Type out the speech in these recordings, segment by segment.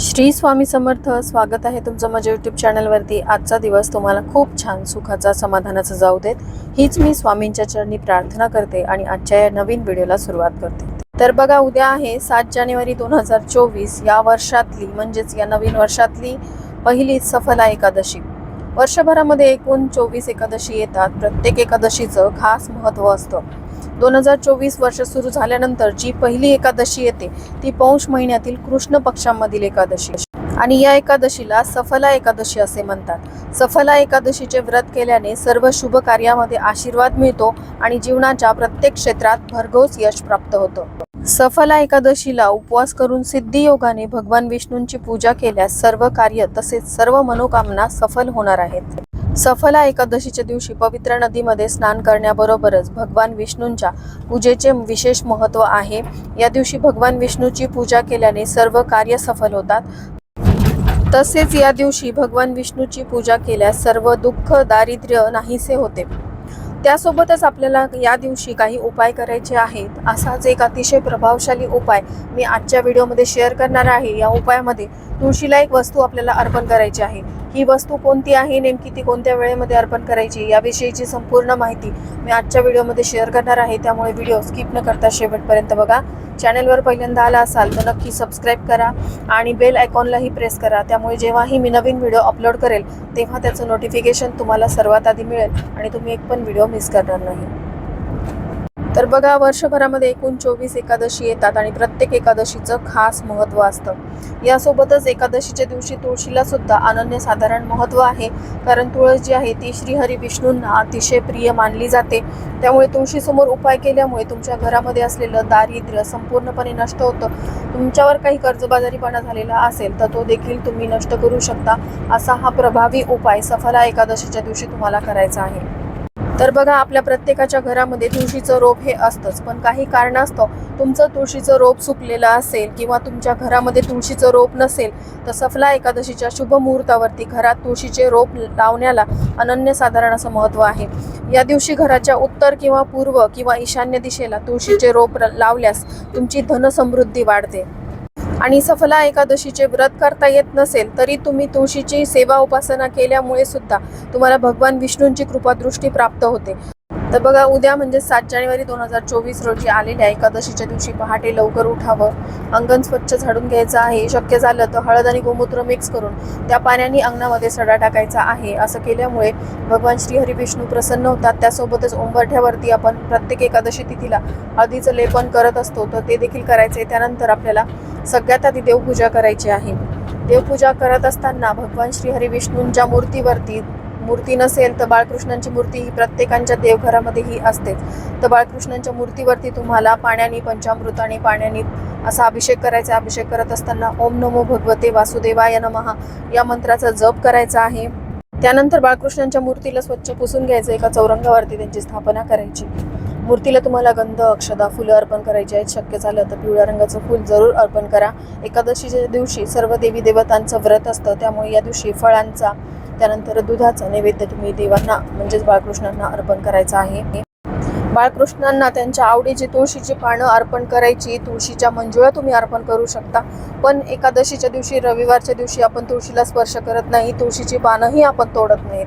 श्री स्वामी समर्थ स्वागत आहे तुमचं माझ्या यूट्यूब चॅनलवरती आजचा दिवस तुम्हाला खूप छान सुखाचा समाधानाचा जाऊ देत. हीच मी स्वामींच्या चरणी प्रार्थना करते आणि आजच्या या नवीन व्हिडिओला सुरुवात करते. तर बघा उद्या आहे सात जानेवारी दोन हजार चोवीस. या वर्षातली म्हणजेच या नवीन वर्षातली पहिली सफला एकादशी. वर्षभरामध्ये एकूण चोवीस एकादशी येतात. प्रत्येक एकादशीचं खास महत्त्व असतं. दोन हजार चोवीस वर्ष सुरू झाल्यानंतर जी पहिली एकादशी येते ती पौष महिन्यातील कृष्ण पक्षामधील एकादशी. आणि या एकादशीला सफला एकादशी असे म्हणतात. सफला एकादशीचे व्रत केल्याने सर्व शुभ कार्यामध्ये आशीर्वाद मिळतो आणि जीवनाच्या प्रत्येक क्षेत्रात भरघोस यश प्राप्त होतं. सफला एकादशीला उपवास करून सिद्धी योगाने भगवान विष्णूंची पूजा केल्यास सर्व कार्य तसेच सर्व मनोकामना सफल होणार आहेत. सफला एकादशीच्या दिवशी पवित्र नदीमध्ये स्नान करण्याबरोबरच भगवान विष्णूंच्या पूजेचे विशेष महत्त्व आहे. या दिवशी भगवान विष्णूची पूजा केल्याने सर्व कार्य सफल होतात. तसेच या दिवशी भगवान विष्णूची पूजा केल्यास सर्व दुःख दारिद्र्य नाहीसे होते. त्यासोबतच आपल्याला या दिवशी काही उपाय करायचे आहेत असाच एक अतिशय प्रभावशाली उपाय मी आजच्या व्हिडिओमध्ये शेअर करणार आहे. या उपायामध्ये तुळशीला एक वस्तू आपल्याला अर्पण करायची आहे. ही वस्तू कोणती आहे नेमकी ती कोणत्या वेळेमध्ये अर्पण करायची याविषयीची संपूर्ण माहिती मी आजच्या व्हिडिओमध्ये शेअर करणार आहे. त्यामुळे व्हिडिओ स्किप न करता शेवटपर्यंत बघा. चॅनलवर पहिल्यांदा आला असाल तर नक्की सबस्क्राईब करा आणि बेल आयकॉनलाही प्रेस करा. त्यामुळे जेव्हाही मी नवीन व्हिडिओ अपलोड करेल तेव्हा त्याचं नोटिफिकेशन तुम्हाला सर्वात आधी मिळेल आणि तुम्ही एक पण व्हिडिओ मिस करणार नाही. तर बघा वर्षभरामध्ये एकूण चोवीस एकादशी येतात आणि प्रत्येक एकादशीचं खास महत्त्व असतं. यासोबतच एकादशीच्या दिवशी तुळशीला सुद्धा अनन्यसाधारण महत्त्व आहे. कारण तुळस जी आहे ती श्रीहरी विष्णूंना अतिशय प्रिय मानली जाते. त्यामुळे तुळशीसमोर उपाय केल्यामुळे तुमच्या घरामध्ये असलेलं दारिद्र्य संपूर्णपणे नष्ट होतं. तुमच्यावर काही कर्जबाजारीपणा झालेला असेल तर तो देखील तुम्ही नष्ट करू शकता. असा हा प्रभावी उपाय सफला एकादशीच्या दिवशी तुम्हाला करायचा आहे. तर बघा आपल्या प्रत्येकाच्या घरामध्ये तुळशीचं रोप हे असतंच. पण काही कारणास्तव तुमचं तुळशीचं रोप सुकलेलं असेल किंवा तुमच्या घरामध्ये तुळशीचं रोप नसेल तर सफला एकादशीच्या शुभ मुहूर्तावरती घरात तुळशीचे रोप लावण्याला अनन्यसाधारण असं महत्त्व आहे. या दिवशी घराच्या उत्तर किंवा पूर्व किंवा ईशान्य दिशेला तुळशीचे रोप र- लावल्यास तुमची धनसमृद्धी वाढते. आणि सफला एकादशीचे व्रत करता येत नसेल तरी तुम्ही तुळशीची सेवा उपासना केल्यामुळे सुद्धा तुम्हाला भगवान विष्णूंची कृपादृष्टी प्राप्त होते. तर बघा उद्या म्हणजे सात जानेवारी दोन हजार चोवीस रोजी आलेल्या एकादशीच्या दिवशी पहाटे लवकर उठावं अंगण स्वच्छ झाडून घ्यायचं आहे. शक्य झालं तर हळद आणि गोमूत्र मिक्स करून त्या पाण्याने अंगणामध्ये सडा टाकायचा आहे. असं केल्यामुळे भगवान श्रीहरी विष्णू प्रसन्न होतात. त्यासोबतच ओंबरठ्यावरती आपण प्रत्येक एकादशी तिथीला हळदीचं लेपन करत असतो. तर ते देखील करायचे त्यानंतर आपल्याला सगळ्यात आधी देवपूजा करायची आहे. देवपूजा करत असताना भगवान श्रीहरी विष्णूंच्या मूर्तीवरती मूर्ती नसेल तर बाळकृष्णांची मूर्ती ही प्रत्येकांच्या देवघरामध्येही असते. तर बाळकृष्णांच्या मूर्तीवरती तुम्हाला पाण्याने पंचामृताने पाण्याने असा अभिषेक करायचा अभिषेक करत असताना ओम नमो भगवते वासुदेवाय नमहा या मंत्राचा जप करायचा आहे. त्यानंतर बाळकृष्णांच्या मूर्तीला स्वच्छ पुसून घ्यायचं एका चौरंगावरती त्यांची स्थापना करायची. मूर्तीला तुम्हाला गंध अक्षदा फुलं अर्पण करायची आहेत. शक्य झालं तर पिवळ्या रंगाचं फूल जरूर अर्पण करा. एकादशीच्या दिवशी सर्व देवी देवतांचं व्रत असतं. त्यामुळे या दिवशी फळांचा त्यानंतर दुधाचा नैवेद्य तुम्ही देवांना म्हणजेच बाळकृष्णांना अर्पण करायचा आहे. बाळकृष्णांना त्यांच्या आवडीची तुळशीची पानं अर्पण करायची. तुळशीच्या मंजुळा तुम्ही अर्पण करू शकता. पण एकादशीच्या दिवशी रविवारच्या दिवशी आपण तुळशीला स्पर्श करत नाही. तुळशीची पानंही आपण तोडत नाहीत.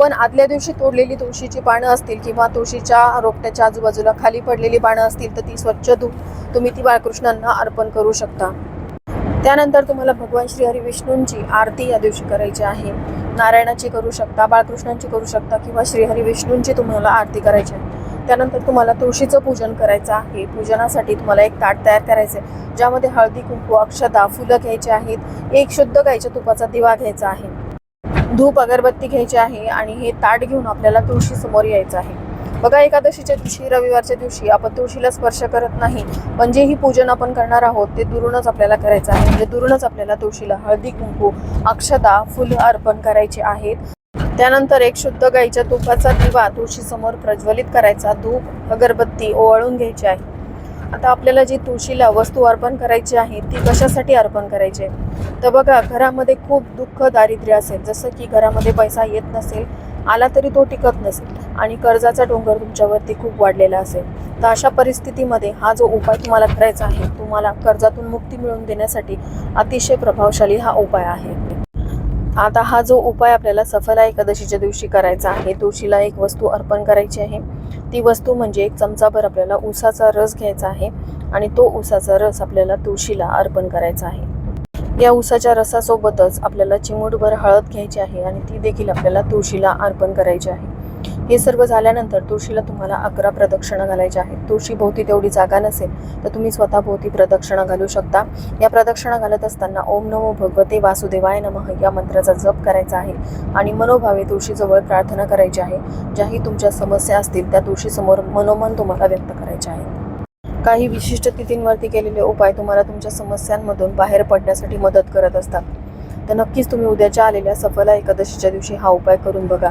पण आदल्या दिवशी तोडलेली तुळशीची पानं असतील किंवा तुळशीच्या रोपट्याच्या आजूबाजूला खाली पडलेली पानं असतील तर ती स्वच्छ धुवून तुम्ही ती बाळकृष्णांना अर्पण करू शकता. त्यानंतर तुम्हाला भगवान श्री हरी विष्णूंची आरती या दिवशी करायची आहे. नारायणाची करू शकता बाळकृष्णांची करू शकता किंवा श्रीहरी विष्णूंची तुम्हाला आरती करायची आहे. त्यानंतर तुम्हाला तुळशीचं पूजन करायचं आहे. पूजनासाठी तुम्हाला एक ताट तयार करायचं आहे ज्यामध्ये हळदी कुंकू अक्षदा फुलं घ्यायची आहेत. एक शुद्ध गाईच्या तुपाचा दिवा घ्यायचा आहे. धूप अगरबत्ती घ्यायची आहे आणि हे ताट घेऊन आपल्याला तुळशी समोर यायचं आहे. बघा एकादशीच्या दिवशी रविवारच्या दिवशी आपण तुळशीला स्पर्श करत नाही पण जे ही पूजन आपण करणार आहोत ते दुरूनच आपल्याला करायचं आहे. म्हणजे दुरूनच आपल्याला तुळशीला हळदी कुंकू अक्षता फुलं अर्पण करायची आहेत. त्यानंतर एक शुद्ध गाईच्या तुपाचा दिवा तुळशीसमोर प्रज्वलित करायचा. धूप अगरबत्ती ओवाळून घ्यायची आहे. आता आपल्याला जी तुळशीला वस्तू अर्पण करायची आहे ती कशासाठी अर्पण करायची आहे? तर बघा घरामध्ये खूप दुःख दारिद्र्य असेल जसं की घरामध्ये पैसा येत नसेल आला तरी तो टिकत नसेल आणि कर्जाचा डोंगर तुमच्यावरती खूप वाढलेला असेल. तर अशा परिस्थितीमध्ये हा जो उपाय तुम्हाला करायचा आहे तुम्हाला कर्जातून मुक्ती मिळवून देण्यासाठी अतिशय प्रभावशाली हा उपाय आहे. आता हा जो उपाय आपल्याला सफला एकादशीच्या दिवशी करायचा आहे तुळशीला एक वस्तू अर्पण करायची आहे. ती वस्तू म्हणजे एक चमचाभर आपल्याला ऊसाचा रस घ्यायचा आहे आणि तो उसाचा रस आपल्याला तुळशीला अर्पण करायचा आहे. या उसाच्या रसासोबतच आपल्याला चिमूटभर हळद घ्यायची आहे आणि ती देखील आपल्याला तुळशीला अर्पण करायची आहे. हे सर्व झाल्यानंतर तुळशीला तुम्हाला अकरा प्रदक्षिणा घालायच्या आहेत. तुळशी भोवती तेवढी जागा नसेल तर तुम्ही स्वतः भोवती प्रदक्षिणा घालू शकता. या प्रदक्षिणा घालत असताना ओम नमो भगवते वासुदेवाय नमः या मंत्राचा जप करायचा आहे आणि मनोभावे तुळशीजवळ प्रार्थना करायची आहे. ज्याही तुमच्या समस्या असतील त्या तुळशीसमोर मनोमन तुम्हाला व्यक्त करायच्या आहेत काही विशिष्ट तिथींवरती केलेले उपाय तुम्हाला तुमच्या समस्यांमधून बाहेर पडण्यासाठी मदत करत असतात. तर नक्कीच तुम्ही उद्याच्या आलेल्या सफला एकादशीच्या दिवशी हा उपाय करून बघा.